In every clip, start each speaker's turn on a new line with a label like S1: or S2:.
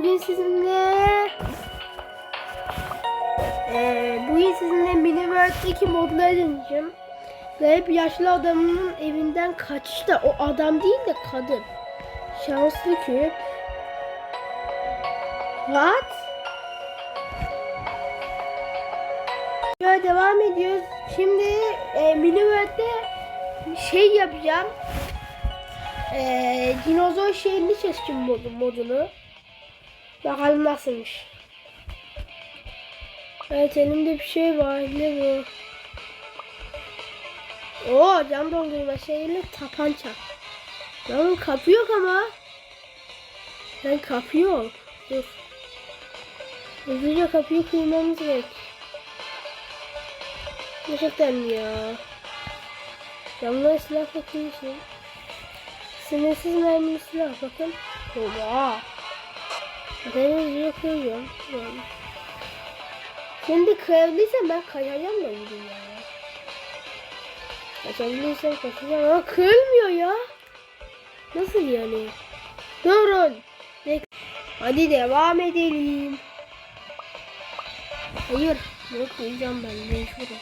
S1: Bugün sizinle eee bugün sizinle Miniverse'deki modları deneyeceğim. Hep yaşlı adamın evinden kaçtı. O adam değil de kadın. Şanslı küp. What? Şöyle devam ediyoruz. Şimdi e, Miniverse'de şey yapacağım. Ee, dinozor şeyini seçtim modu, modunu. Bakalım nasılmış. Evet elimde bir şey var. Ne bu? Oo cam doldurma şeyle tapança. Lan kapı yok ama. Lan kapı yok. Dur. Hızlıca kapıyı kırmamız gerek. Gerçekten ya? Camlara silah bakıyorsun. Sınırsız mermili silah bakın. Oha. Deniz yakıyorum. Yani. Şimdi kırabilirsem ben kaçacağım da gideyim ya. Kaçabilirsem kaçacağım ama kırılmıyor ya. Nasıl yani? Durun. Bek- Hadi devam edelim. Hayır. Yok kıracağım ben. Mecburum.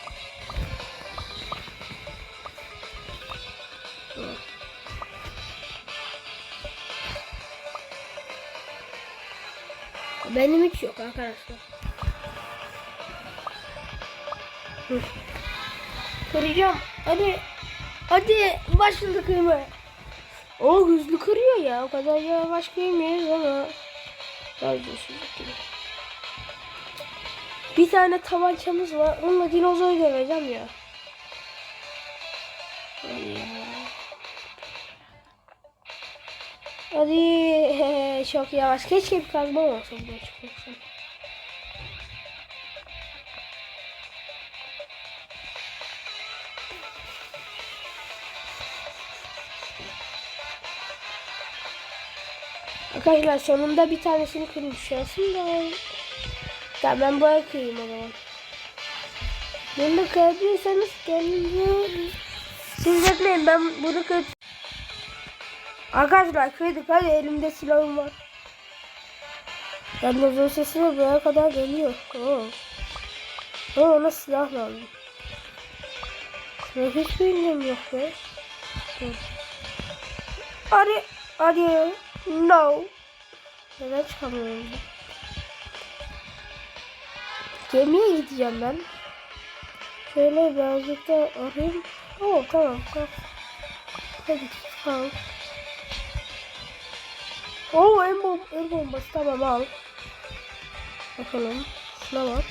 S1: Benim hiç yok arkadaşlar. Kıracağım. Hadi. Hadi başladı kırma. O hızlı kırıyor ya. O kadar yavaş kırmıyoruz ama. Güçlü kırıyor. Bir tane tabancamız var. Onunla dinozor döveceğim ya. Hadi Hadi çok yavaş. Keşke bir kazma olsa bu çıkmasın. Arkadaşlar sonunda bir tanesini kırmış aslında. Tamam ben buraya kırayım o zaman. Bunu kırabilirseniz gelin. Siz bekleyin ben bunu kır. Arkadaşlar kırdık hadi elimde silahım var. Yalnız o sesi de buraya kadar geliyor. Oo. Oo ona silah lazım. Silah hiç bilmiyorum yok be. Hadi hadi no. Neden çıkamıyorum? Gemiye gideceğim ben. Şöyle birazcık da arayayım. Oo tamam tamam. Hadi tamam. Oo el, bom el bombası tamam al. Bakalım. Şuna bak.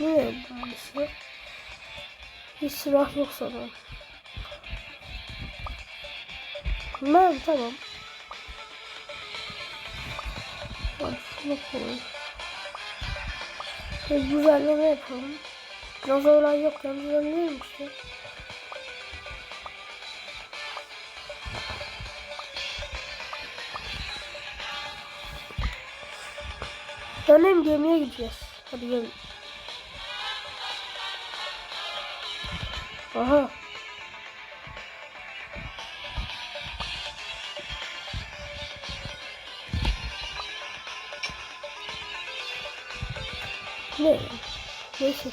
S1: Ne el bombası? Hiç silah yok sana. Ben tamam. Bak şuna koyalım. Güzelleme yapalım. Dinozorlar yok ya. Dinozorlar işte. Dönem gemiye gideceğiz. Hadi gelin. Aha. Ne? Neyse.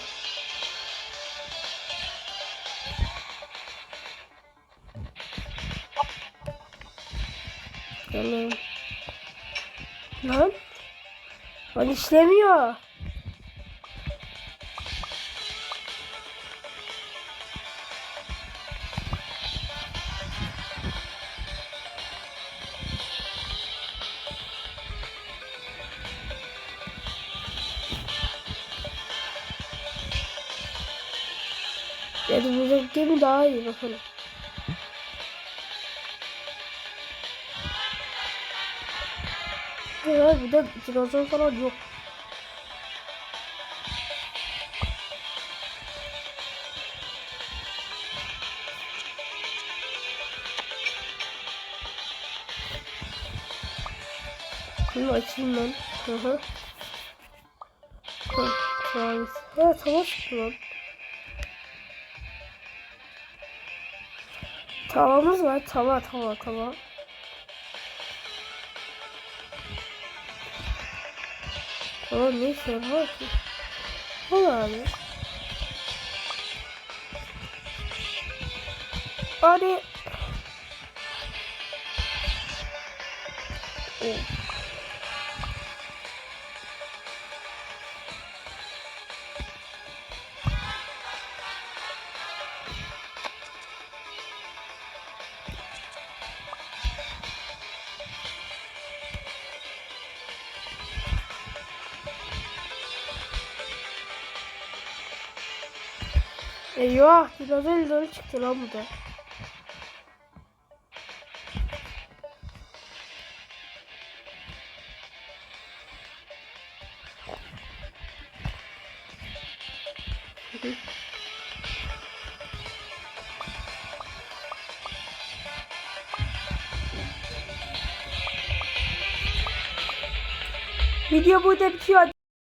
S1: Tamam. Lan. Lan işlemiyor. Ya da buradaki gemi daha iyi bakalım. Ya bir de dinozor falan yok. Bunu açayım ben. Hı hı. Tamam. Ha çıktı lan. Tavamız var. Tava tava tava. Tava ne işe yarar ki? Al abi. Hadi. Oh. Eyvah dinozor doğru çıktı lan bu da. Video burada bitiyor.